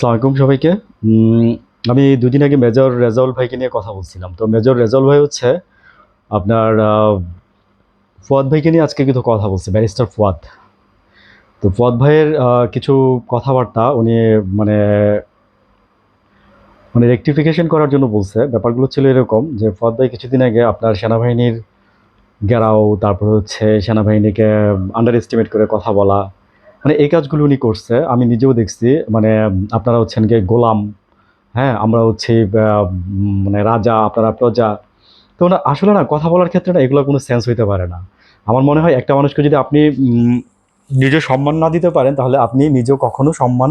আলাইকুম সবাইকে। আমি দুদিন আগে মেজর রেজাউল ভাইকে নিয়ে কথা বলছিলাম। তো মেজর রেজাউল ভাই হচ্ছে আপনার ফুয়াদ ভাইকে নিয়ে আজকে কিন্তু কথা বলছে, ব্যারিস্টার ফুয়াদ। তো ফুয়াদ ভাইয়ের কিছু কথাবার্তা উনি মানে মানে রেকটিফিকেশন করার জন্য বলছে। ব্যাপারগুলো ছিল এরকম যে ফুয়াদ ভাই কিছুদিন আগে আপনার সেনাবাহিনীর গেরাও তারপর হচ্ছে সেনাবাহিনীকে আন্ডার এস্টিমেট করে কথা বলা মানে এই কাজগুলো উনি করছে, আমি নিজেও দেখছি মানে আপনারা হচ্ছেন গিয়ে গোলাম হ্যাঁ আমরা হচ্ছি মানে রাজা, আপনারা প্রজা। তো না, আসলে না, কথা বলার ক্ষেত্রে না, এগুলো কোনো সেন্স হইতে পারে না। আমার মনে হয় একটা মানুষকে যদি আপনি নিজে সম্মান না দিতে পারেন, তাহলে আপনি নিজেও কখনো সম্মান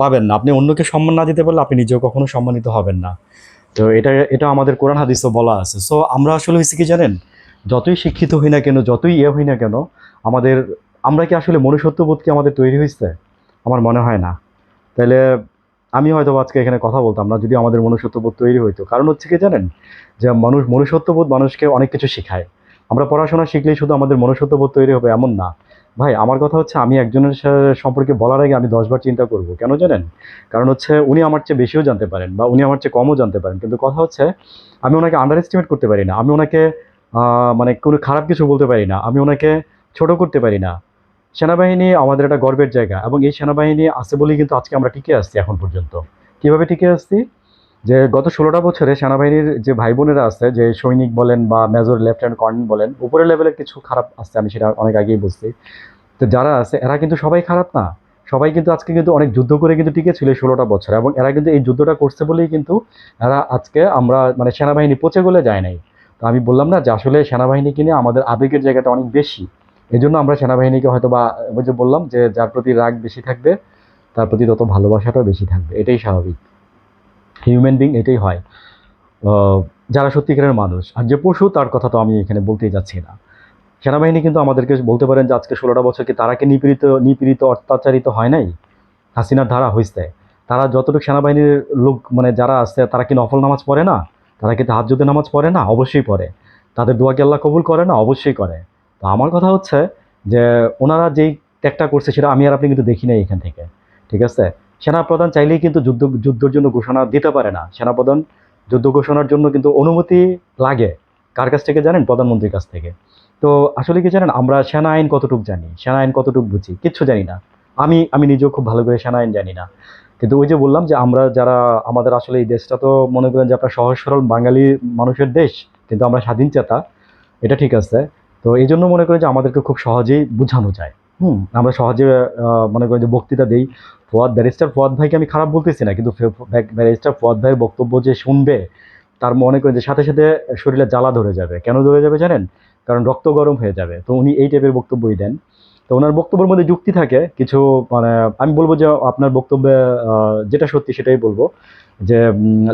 পাবেন না। আপনি অন্যকে সম্মান না দিতে পারলে আপনি নিজেও কখনো সম্মানিত হবেন না। তো এটা এটা আমাদের কোরআন হাদিসও বলা আছে। সো আমরা আসলে হয়েছি কি জানেন? যতই শিক্ষিত হই না কেন, যতই ইয়ে হই না কেন, আমাদের আমরা কি আসলে মনুষ্যত্ববোধ কি আমাদের তৈরি হয়েছে আমার মনে হয় না। তাহলে আমি হয়তো আজকে এখানে কথা বলতাম না যদি আমাদের মনুষ্যত্ববোধ তৈরি হইতো। কারণ হচ্ছে কি জানেন? যে মানুষ, মনুষ্যত্ববোধ মানুষকে অনেক কিছু শেখায়। আমরা পড়াশোনা শিখলেই শুধু আমাদের মনুষ্যত্ববোধ তৈরি হবে এমন না। ভাই, আমার কথা হচ্ছে আমি একজনের সম্পর্কে বলার আগে আমি দশবার চিন্তা করব। কেন জানেন? কারণ হচ্ছে উনি আমার চেয়ে বেশিও জানতে পারেন বা উনি আমার চেয়ে কমও জানতে পারেন। কিন্তু কথা হচ্ছে আমি ওনাকে আন্ডার এস্টিমেট করতে পারি না। আমি ওনাকে মানে কোনো খারাপ কিছু বলতে পারি না। আমি ওনাকে ছোট করতে পারি না। সেনাবাহিনী আমাদের একটা গর্বের জায়গা এবং এই সেনাবাহিনী আছে বলেই কিন্তু আজকে আমরা টিকে আসছি এখন পর্যন্ত। কীভাবে টিকে আসছি যে গত ষোলোটা বছরে সেনাবাহিনীর যে ভাই বোনেরা আছে, যে সৈনিক বলেন বা মেজর, লেফটেন্যান্ট, কর্নেল বলেন, উপরের লেভেলের কিছু খারাপ আছে, আমি সেটা অনেক আগেই বলছি। তো যারা আছে, এরা কিন্তু সবাই খারাপ না। সবাই কিন্তু আজকে কিন্তু অনেক যুদ্ধ করে কিন্তু টিকে ছিল ষোলোটা বছর এবং এরা কিন্তু এই যুদ্ধটা করছে বলেই কিন্তু এরা আজকে আমরা মানে সেনাবাহিনী পচে গলে যায় নাই। তো আমি বললাম না যে আসলে সেনাবাহিনীকে নিয়ে আমাদের আবেগের জায়গাটা অনেক বেশি। এই জন্য আমরা সেনাবাহিনীকে হয়তো বা যে বললাম যে যার প্রতি রাগ বেশি থাকবে, তার প্রতি তত ভালোবাসাটাও বেশি থাকবে। এটাই স্বাভাবিক। হিউম্যান বিং এটাই হয়। যারা সত্যিকারের মানুষ, আর যে পশু, তার কথা তো আমি এখানে বলতেই যাচ্ছি না। সেনাবাহিনী কিন্তু আমাদেরকে বলতে পারেন যে আজকে ষোলোটা বছর কি তারাকে নিপীড়িত নিপীড়িত, অত্যাচারিত হয় নাই? হাসিনার ধারা হয়েছে তারা যতটুকু সেনাবাহিনীর লোক মানে যারা আছে, তারা কি নফল নামাজ পড়ে না? তারা কি তাহাজ্জুদে নামাজ পড়ে না? অবশ্যই পড়ে। তাদের দোয়াকে আল্লাহ কবুল করে না? অবশ্যই করে। তো আমার কথা হচ্ছে যে ওনারা যেই ত্যাগটা করছে সেটা আমি আর আপনি কিন্তু দেখি নাই এখান থেকে, ঠিক আছে? সেনাপ্রধান চাইলেই কিন্তু যুদ্ধ, যুদ্ধের জন্য ঘোষণা দিতে পারে না। সেনাপ্রধান যুদ্ধ ঘোষণার জন্য কিন্তু অনুমতি লাগে কার কাছ থেকে জানেন? প্রধানমন্ত্রীর কাছ থেকে। তো আসলে কি জানেন? আমরা সেনা আইন কতটুকু জানি? সেনা আইন কতটুকু বুঝি? কিচ্ছু জানি না। আমি আমি নিজেও খুব ভালো করে সেনা আইন জানি না। কিন্তু ওই যে বললাম যে আমরা যারা, আমাদের আসলে এই দেশটা তো মনে করেন যে আপনার সহজ সরল বাঙালি মানুষের দেশ, কিন্তু আমরা স্বাধীন চেতা, এটা ঠিক আছে। তো এই জন্য মনে করি যে আমাদেরকে খুব সহজেই বোঝানো যায়। হুম। আমরা সহজে মনে করি যে বক্তৃতা দেই। ফুয়াদ ব্যারিস্টার ফুয়াদ ভাইকে আমি খারাপ বলতেছি না কিন্তু ব্যারিস্টার ফুয়াদ ভাইয়ের বক্তব্য যে শুনবে তার মনে করেন যে সাথে সাথে শরীরে জ্বালা ধরে যাবে। কেন ধরে যাবে জানেন? কারণ রক্ত গরম হয়ে যাবে। তো উনি এই টাইপের বক্তব্যই দেন। তো ওনার বক্তব্যের মধ্যে যুক্তি থাকে কিছু মানে আমি বলব যে আপনার বক্তব্যে যেটা সত্যি সেটাই বলব যে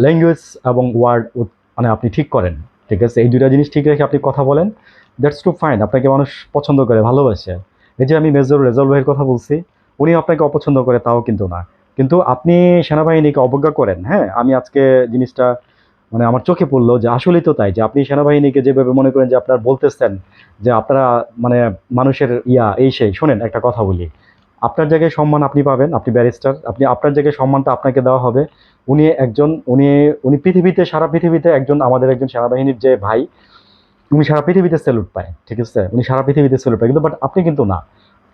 ল্যাঙ্গুয়েজ এবং ওয়ার্ড মানে আপনি ঠিক করেন। ঠিক আছে? এই দুইটা জিনিস ঠিক রেখে আপনি কথা বলেন। দ্যাটস টু ফাইন আপনাকে মানুষ পছন্দ করে, ভালোবাসে। এই যে আমি মেজর রেজাল ভাইয়ের কথা বলছি, উনি আপনাকে অপছন্দ করে, তাও কিন্তু না। কিন্তু আপনি সেনাবাহিনীকে অবজ্ঞা করেন হ্যাঁ? আমি আজকে জিনিসটা মানে আমার চোখে পড়ল যে আসলেই তো তাই, যে আপনি সেনাবাহিনীকে যেভাবে মনে করেন যে আপনার বলতেছেন, যে আপনারা মানে মানুষের ইয়া, এই সেই, শোনেন একটা কথা বলি। আপনার জায়গায় সম্মান আপনি পাবেন, আপনি ব্যারিস্টার, আপনি আপনার জায়গায় সম্মানটা আপনাকে দেওয়া হবে। উনি একজন, উনি উনি পৃথিবীতে, সারা পৃথিবীতে একজন, আমাদের একজন সেনাবাহিনীর যে ভাই, উনি সারা পৃথিবীতে স্যালুট পায়, ঠিক আছে? উনি সারা পৃথিবীতে স্যালুট পায়, কিন্তু বাট আপনি কিন্তু না।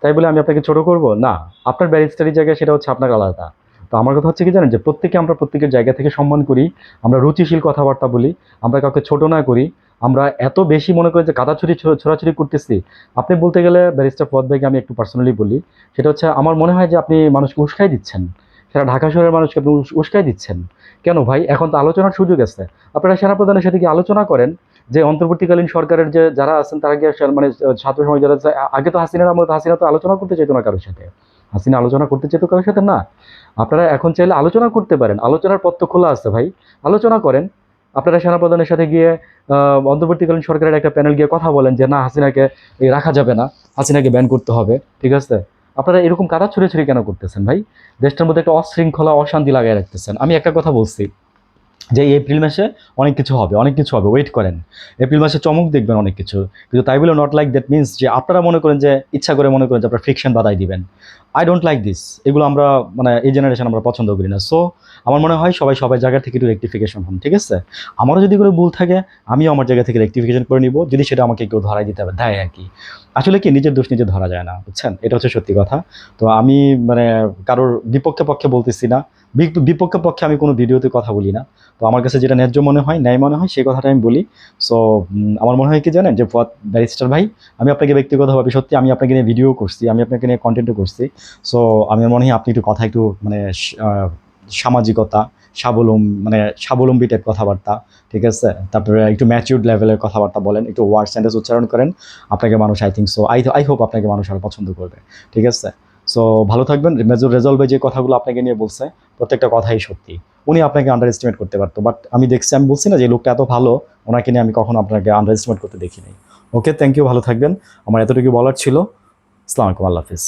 তাই বলে আমি আপনাকে ছোট করব? না। আপনার ব্যারিস্টারি জায়গায় সেটা হচ্ছে আপনার আলাদা। তো আমার কথা হচ্ছে কি জানেন যে প্রত্যেকে আমরা প্রত্যেকের জায়গা থেকে সম্মান করি, আমরা রুচিশীল কথাবার্তা বলি, আমরা কাউকে ছোট না করি, আমরা এত বেশি মনে করি যে কাদাছড়ি ছোড়াছড়ি করতেছি। আপনি বলতে গেলে ব্যারিস্টার পদ ভাইকে আমি একটু পার্সোনালি বলি, সেটা হচ্ছে আমার মনে হয় যে আপনি মানুষকে উস্কাই দিচ্ছেন। সেটা ঢাকা শহরের মানুষকে আপনি উস্কাই দিচ্ছেন। কেন ভাই? এখন তো আলোচনার সুযোগ আছে। আপনারা সেনাপ্রধানের সাথে কি আলোচনা করেন যে অন্তর্বর্তীকালীন সরকারের যে যারা আছেন, তারা আসলে মানে ছাত্র সমাজ যারা আগে তো হাসিনার আমলে হাসিনা তো আলোচনা করতে চাইতো না কারোর সাথে। হাসিনা আলোচনা করতে চাইতো কারোর সাথে? না। আপনারা এখন চাইলে আলোচনা করতে পারেন। আলোচনার পথ তো খোলা আছে ভাই। আলোচনা করেন। আপনারা সেনাপ্রধানের সাথে গিয়ে অন্তর্বর্তীকালীন সরকারের একটা প্যানেল গিয়ে কথা বলেন যে, না, হাসিনাকে রাখা যাবে না। হাসিনাকে ব্যান করতে হবে। ঠিক আছে? আপনারা এরকম কাদা ছুড়ে ছুড়ে কেন করতেছেন ভাই? দেশটার মধ্যে একটা অশৃঙ্খলা, অশান্তি লাগাই রাখতেছেন। আমি একটা কথা বলছি। যে এপ্রিল মাসে অনেক কিছু হবে, অনেক কিছু হবে ওয়েট করেন। এপ্রিল মাসে চমক দেখবেন অনেক কিছু। কিন্তু তাই বলে নট লাইক দ্যাট মিনস যে আপনারা মনে করেন যে, ইচ্ছা করে মনে করেন যে আপনারা ফ্রিকশন বাধাই দিবেন। আই ডোন্ট লাইক দিস এগুলো আমরা মানে এই জেনারেশন আমরা পছন্দ করি না। সো আমার মনে হয় সবাই সবাই জায়গা থেকে একটু রেক্টিফিকেশন হন, ঠিক আছে? আমারও যদি করে ভুল থাকে, আমিও আমার জায়গা থেকে রেক্টিফিকেশন করে নিব। যদি সেটা আমাকে কেউ ধরাই দিতে হবে দেয় আর কি। আসলে কি, নিজের দোষ নিজে ধরা যায় না, বুঝছেন? এটা হচ্ছে সত্যি কথা। তো আমি মানে কারোর বিপক্ষে পক্ষে বলতেছি না। বিপক্ষে পক্ষে আমি কোনো ভিডিওতে কথা বলি না। তো আমার কাছে যেটা ন্যায্য মনে হয়, ন্যায় মনে হয়, সেই কথাটা আমি বলি। সো আমার মনে হয় কি জানেন যে, ফুয়াদ ব্যারিস্টার ভাই, আমি আপনাকে ব্যক্তিগতভাবে সত্যি আমি আপনাকে নিয়ে ভিডিও করছি, আমি আপনাকে নিয়ে কন্টেন্টও করছি। সো আমি মনে হয় আপনি একটু কথা একটু মানে সামাজিকতা, স্বাবলম্ব মানে স্বাবলম্বী টাইপ কথাবার্তা, ঠিক আছে? তারপরে একটু ম্যাচিউর্ড লেভেলের কথাবার্তা বলেন, একটু ওয়ার্ড সেন্টেন্স উচ্চারণ করেন, আপনাকে মানুষ I think so I I hope আপনাকে মানুষ আরও পছন্দ করবে, ঠিক আছে? সো ভালো থাকবেন। মেজর রেজলভে যে কথাগুলো আপনাকে নিয়ে বলছে, প্রত্যেকটা কথাই সত্যি। উনি আপনাকে আন্ডার এস্টিমেট করতে পারতো বাট আমি দেখছি, আমি বলছি না যে লোকটা এত ভালো, ওনাকে নিয়ে আমি কখনো আপনাকে আন্ডার এস্টিমেট করতে দেখিনি। ওকে থ্যাংক ইউ ভালো থাকবেন। আমার এতটুকু বলার ছিল। আসসালামু আলাইকুম, আল্লাহ হাফিজ।